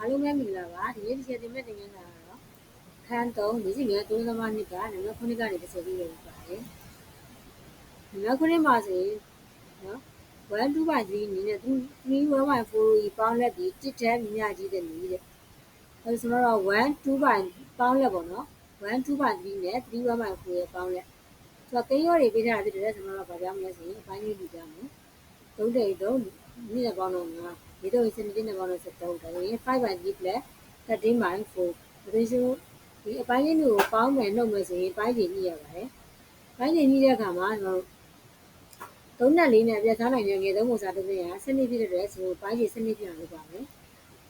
အားလုံးပဲမင်္ဂလာပါဒီနေ့တစ်ချက်တင်မဲ့တင်ငန်းတာကတော့ခန်း3၄၅3သမားနှစ်ကနံပါတ်9ကနေတစ်ချက်ပြီးရပါတယ်နံပါတ်9မှာဆိုရင်နော်1 2 by 3အနေနဲ့3 3 1 by 4ကြီးပေါင်းလက်ပြီးတစ်ထက်မြင့်ကြီးတဲ့နည်းတဲ့အဲဆိုတော့1 2 by ပေါင်းလက်ပေါ့နော်1 2 by 3နဲ့3 1 by 4ရဲ့ပေါင်းလက်ဆိုတော့ကိန်းရောတွေပေးထားတာဖြစ်တယ်ဆိုတော့ဗာပြောင်းလဲဆိုရင်အပိုင်းလေးလူကြမယ်3တိတ်3မိနစ်ပေါင်းတော့9 ဒီတော့စနစ်နဲ့ပေါင်းတော့73ဒါဆိုရင် 5 by 3 plus 13 by 4ဒါဆိုရင်ဒီအပိုင်းလေးမျိုးကိုပေါင်းမယ်နှုတ်မယ်ဆိုရင်ပိုင်းကြီးညှိရပါတယ်ပိုင်းကြီးညှိတဲ့အခါမှာကျွန်တော်သုံးနဲ့လေးနဲ့ပြတ်သားနိုင်တဲ့ငယ်သုံးပုံစံတစ်ခုရစနစ်ပြည့်တဲ့အတွက်ဆိုပိုင်းကြီးစနစ်ပြအောင်လုပ်ပါမယ်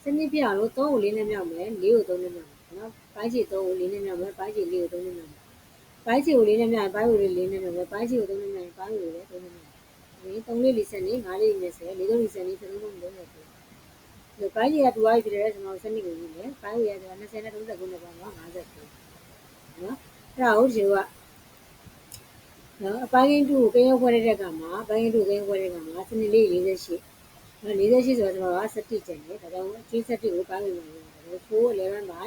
စနစ်ပြအောင်လို့3ကိုလေးနဲ့မြောက်မယ်4ကို3နဲ့မြောက်မယ်နော်ပိုင်းကြီး3ကိုလေးနဲ့မြောက်မယ်ပိုင်းကြီး4ကို3နဲ့မြောက်မယ်ပိုင်းကြီးကိုလေးနဲ့မြောက်ရင်ပိုင်းကိုလေးနဲ့မြောက်မယ်ပိုင်းကြီးကို3နဲ့မြောက်ရင်ပိုင်းကိုလေး3နဲ့မြောက် မယ်ဒီ3လေးလေးစနစ်5လေးလေးနဲ့4လေးလေးစနစ်3လုံးလုံးနဲ့ဒီပိုင်းကြီးကတူအားဖြစ်တဲ့ကျွန်တော်စနစ်ကိုယူမယ်ပိုင်းကြီးက20နဲ့39နဲ့ပေါင်းတော့59နော်အဲ့ဒါကိုဒီကနော်အပိုင်းကင်းတူကိုကိန်းရောက်ခွဲတဲ့ကမှာအပိုင်းကင်းတူကိန်းခွဲတဲ့ကမှာစနစ်လေး48နော်48ဆိုတော့ကျွန်တော်က7ကျန်တယ်ဒါကြောင့်အချင်း7ကိုပိုင်းဝင်မှာ4 11 by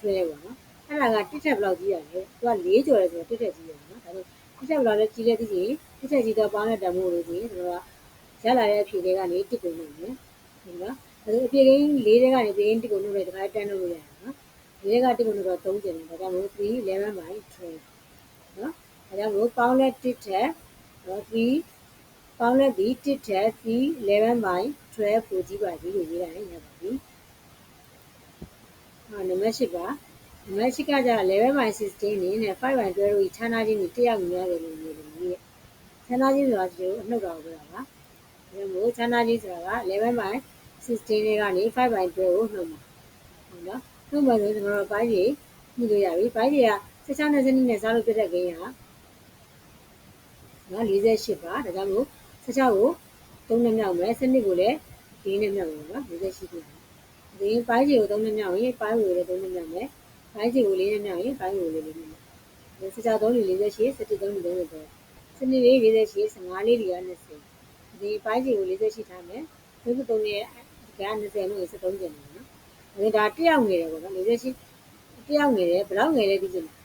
12ပါနော်အဲ့ဒါကတစ်ထက်ဘယ်လောက်ကြီးရလဲသူက4ကျော်တယ်ဆိုတော့တစ်ထက်ကြီးရနော်ဒါဆို တစ်ထက်ဘယ်လောက်လဲကြီးလဲသိချင်တစ်ထက်ကြီးတော့ပေါင်းတဲ့တမို့လို့ကြီးကျွန်တော်ကရလာတဲ့အဖြေလေးကနေတစ်ကိုနှုတ်မယ်ဟုတ်နော်ဒါဆိုအပြေကင်း၄တဲ့ကနေပြေကင်းတစ်ကိုနှုတ်လိုက်တခါတန်းနှုတ်လို့ရတယ်နော်၄ကတစ်ကိုနှုတ်တော့3ကျင်တယ်ဒါကြောင့်မို့3 11 by 12နော်ဒါကြောင့်မို့ပေါင်းလက်တစ်ထက်နော်3ပေါင်းလက်ဒီတစ်ထက်3 11 by 12ပိုကြီးပါကြီးလို့ရေးလိုက်ရပါပြီဟာနံပါတ်8ပါ နံပါတ်8ကကြ11 by 16နေနဲ့5 by 12ကိုခြားနာခြင်းကိုတရားမြင်ရတယ်လို့ရေးတယ်ရေးခြားနာခြင်းဆိုတာဒီလိုအနှုတ်တော်ပြောတာပါဒါကြောင့်မို့ခြားနာခြင်းဆိုတာက11 by 16တွေကနေ5 by 12ကိုနှုတ်မှာဟုတ်နော်နှုတ်မှာဆိုကျွန်တော်တို့ပိုင်းကြီးညှိလို့ရပြီပိုင်းကြီးက16နဲ့စနစ်နဲ့စားလို့ပြတဲ့ကိန်းကနော်48ပါဒါကြောင့်မို့16ကို3နဲ့မြောက်မယ်စနစ်ကိုလည်းဒီနဲ့မြောက်မယ်နော်48ပြဒီပိုင်းကြီးကို3နဲ့မြောက်ရင်ပိုင်းကိုလည်း3နဲ့မြောက်မယ် ပိုင်းကြီးကို4နဲ့မြောက်ရင်ပိုင်းကိုလည်း4နဲ့မြောက်မယ်16 3 48 17 3 30စနစ်လေး48 15လေးတွေက20ဒီပိုင်းကြီးကို48ထားမယ်ဘယ်လိုသုံးရဲ့က20လို့73ကျင်တယ်နော်ဒါတယောက်ငယ်တယ်ပေါ့နော်48တယောက်ငယ်တယ်ဘယ်လောက်ငယ်လဲသိချင်တယ်ဒါ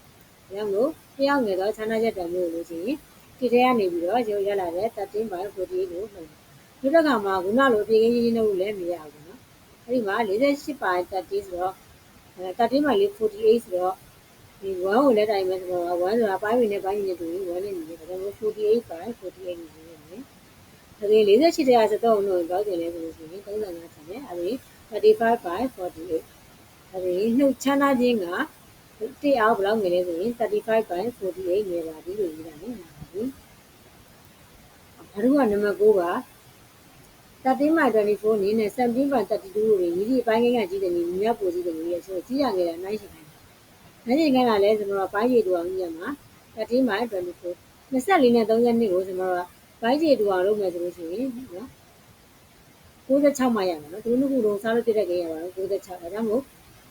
ကြောင့်မို့တယောက်ငယ်တော့ခြားနာချက်တံမျိုးလို့ရှိရင်ဒီထဲကနေပြီးတော့ရုပ်ရလာတဲ့13 by 48လို့နှုတ်ဒီတစ်ခါမှာခုနလိုပြေကင်းကြီးနှုတ်လည်းမရဘူးနော်အဲ့ဒီမှာ48 by 30ဆိုတော့ 13 by 48ဆိုတော့ဒီ1ကိုလည်းတိုင်မယ်ဆိုတော့1ဆိုတာပိုင်းဝင်နဲ့ပိုင်းဝင်နဲ့တူရင်1နဲ့ညီတယ်ဒါကြောင့်48 by 48ညီတယ်ဒါပြင်48တရားစတော့လို့တော့ကျင်လဲဆိုလို့ရှိရင်35ချမ်းတယ်အဲဒီ35 by 48အဲဒီနှုတ်ချမ်းသာခြင်းကတစ်အောင်ဘယ်လောက်ငယ်လဲဆိုရင်35 by 48ငယ်ပါပြီလို့ရေးတာနော်ပါပြီဘာလို့ကနံပါတ်9ပါ 13 by 24နည်းနဲ့17 by 32ကိုရည်ရည်ပိုင်းကိန်းကကြီးတယ်နည်းမြောက်ပိုကြီးတယ်နည်းရဆိုကြီးရငယ်တာနိုင်ရှိတယ်နိုင်ရှိခိုင်းတာလဲကျွန်တော်ကပိုင်းရည်တူအောင်ညမှာ13 by 24 24နဲ့32ကိုကျွန်တော်ကဘိုင်းကျေတူအောင်လုပ်မယ်ဆိုလို့ရှိရင်နော်66မှရမှာနော်သူတို့ခုလုံးစားလို့ပြတဲ့ကိန်းရပါတော့66ဒါကြောင့်မို့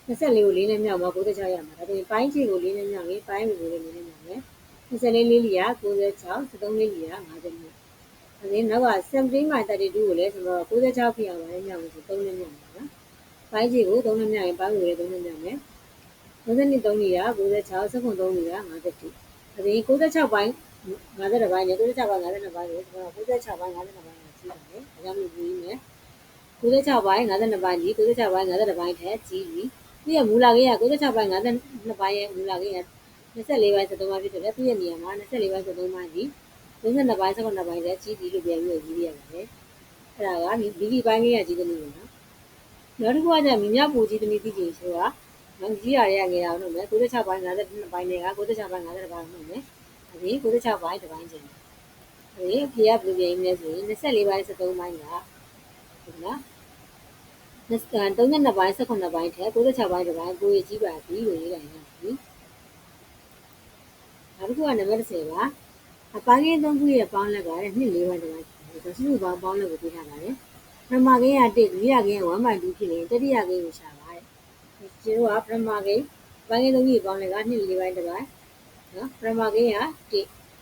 24ကို4နဲ့မြောက်မှာ66ရမှာဒါပြင်ဘိုင်းကျေကို4နဲ့မြောက်ရင်ဘိုင်းကို4နဲ့မြောက်မယ်24လေးလီယာ96 73လေးလီယာ50မြောက် အဲဒီနောက်က17 by 32ကိုလည်းဆိုတော့66ဖြစ်အောင်လည်းမြောက်လို့ဆို3နဲ့မြောက်မှာနော်ဘိုင်းကျေကို3နဲ့မြောက်ရင်ဘိုင်းကိုလည်း3နဲ့မြောက်မယ်32 3လီယာ96 73လီယာ50အဲဒီ96ဘိုင်း50ပိုင်းနဲ့96ပိုင်း52ပိုင်းကိုကျွန်တော်96ပိုင်း52ပိုင်းကိုကြည့်ပါတယ်။ဒါကြောင့်လို့ပြီးမယ်။96ပိုင်း52ပိုင်းကြီး96ပိုင်း52ပိုင်းထက်ကြီးပြီးသူ့ရဲ့မူလကိန်းက96ပိုင်း52ပိုင်းရဲ့မူလကိန်းက24ပိုင်း73ပိုင်းဖြစ်တယ်။သူ့ရဲ့နေရာမှာ24ပိုင်း73ပိုင်းကြီး 32ပိုင်း79ပိုင်းထက်ကြီးပြီးလို့ပြန်ပြီးရေးရပါတယ်။အဲ့ဒါကဒီဒီပိုင်းကိန်းကကြီးတယ်လို့နော်။နောက်တစ်ခုကကျမြမြပူကြီးသမီးသိကြီးဆိုတာမကြီးရတဲ့ငယ်အောင်လုပ်မယ်96ပိုင်း52ပိုင်းတွေက96ပိုင်း52ပိုင်းလုပ်မယ်။ဒီ96ပိုင်းတစ်ပိုင်းကျင်တယ်ဒီဖေကဘယ်လိုပြင်လဲဆိုရင်24ပိုင်း73ပိုင်းကဟုတ်လား32ပိုင်း18ပိုင်းထဲ96ပိုင်းတစ်ပိုင်းကိုရကြီးပါပြီလို့ရေးလိုက်ရပြီနောက်တစ်ခုကနံပါတ်10ပါ အပိုင်းကင်း3ခုရဲ့ပေါင်းလက်ကလည်း2 4ပိုင်းတစ်ပိုင်းဒါစုစုပေါင်းပေါင်းလက်ကိုပြထားပါတယ်ပထမကင်းက1ဒုတိယကင်းက1/2ဖြစ်ရင်တတိယကင်းကိုရှာပါတယ်ဒီလိုကပထမကင်းပိုင်းကင်း3ခုရဲ့ပေါင်းလက်က2 4ပိုင်းတစ်ပိုင်းနော်ပထမကိန်းက1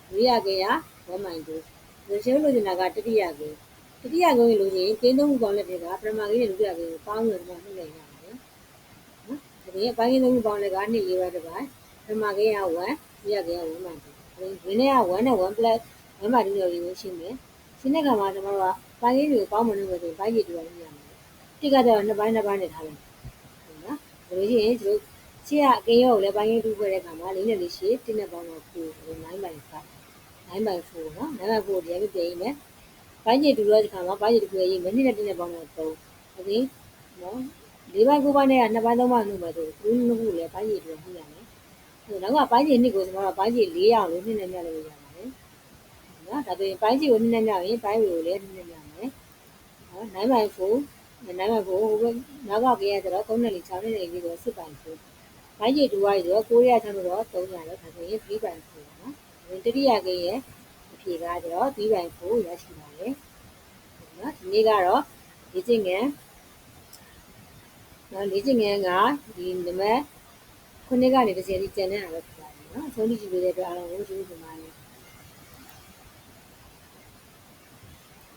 ဒုတိယကိန်းက1.2လူရှင်းလို့ချင်တာကတတိယကိန်းတတိယကိန်းလို့ချင်းကိန်းသုံးခုပေါင်းလက်တွေကပထမကိန်းနဲ့ဒုတိယကိန်းကိုပေါင်းလို့တော့နှုတ်လိုက်ရပါတယ်ဒီအပိုင်းသုံးခုပေါင်းလည်းက2 4ပါတစ်ပိုင်းပထမကိန်းက1ဒုတိယကိန်းက1 ဝင်းနဲ့က1နဲ့1 plus 1ပါတူတော်တွေကိုရှင်းမယ်ရှင်းတဲ့အခါမှာကျွန်တော်တို့ကပိုင်းလေးတွေကိုပေါင်းမလို့ဆိုရင်ပိုင်းကြီးတူတော်ကြီးရမယ်တစ်ကတော့နှစ်ပိုင်းနှစ်ပိုင်းနဲ့ထားလိုက်ဟုတ်လားဒါလို့ရှိရင်ကျွန်တော်ရှင်းကအကင်းရောကိုလည်းပိုင်းလေးတူဖွဲ့တဲ့အခါမှာ၄နဲ့၄ရှင်းတစ်နဲ့ပေါင်းတော့9 9ပိုင်း5 9ပိုင်း4နော်9ပိုင်း4တရားပြပြရင်းမယ်ပိုင်းကြီးတူတော်ဒီခါမှာပိုင်းကြီးတူရဲ့ရေးမယ်နှစ်နဲ့တစ်နဲ့ပေါင်းတော့3ဒါပြီးနော်၄ပိုင်း၉ပိုင်းနဲ့က2ပိုင်း3ပိုင်းလို့မယ်ဆိုသူတို့နှစ်ခုလည်းပိုင်းကြီးတူတော်ကြီးရမယ် နောက်ကပိုင်းခြေနှစ်ကိုကျွန်တော်တို့ပိုင်းခြေ၄ရအောင်လို့နှစ်နဲ့မြတ်လို့ရပါတယ်။နော်ဒါဆိုရင်ပိုင်းခြေကိုနှစ်နဲ့မြတ်ရင်ပိုင်းဝေကိုလည်းနှစ်နဲ့မြတ်မယ်။နော်9ပိုင်း4 9ပိုင်း4ဟိုဘက်နောက်ကကရဲ့ဆိုတော့3နဲ့၄6နဲ့၄လေးဆိုတော့10ပိုင်း4ပိုင်းခြေ2ရဆိုတော့9ရချမ်းလို့တော့300ရတော့ဒါဆိုရင်3ပိုင်း4နော်။ဒါတတိယကရဲ့အဖြေကကျတော့3ပိုင်း4ရရှိပါတယ်။နော်ဒီနေ့ကတော့လေ့ကျင့်ငန်းနော်လေ့ကျင့်ငန်းကဒီနံပါတ် 9ကနေ10ထိကျန်နေတာပဲဖြစ်ပါတယ်နော်။အဆုံးထိကြည့်ပေးတဲ့အတွက်အားလုံးကိုကျေးဇူးတင်ပါတယ်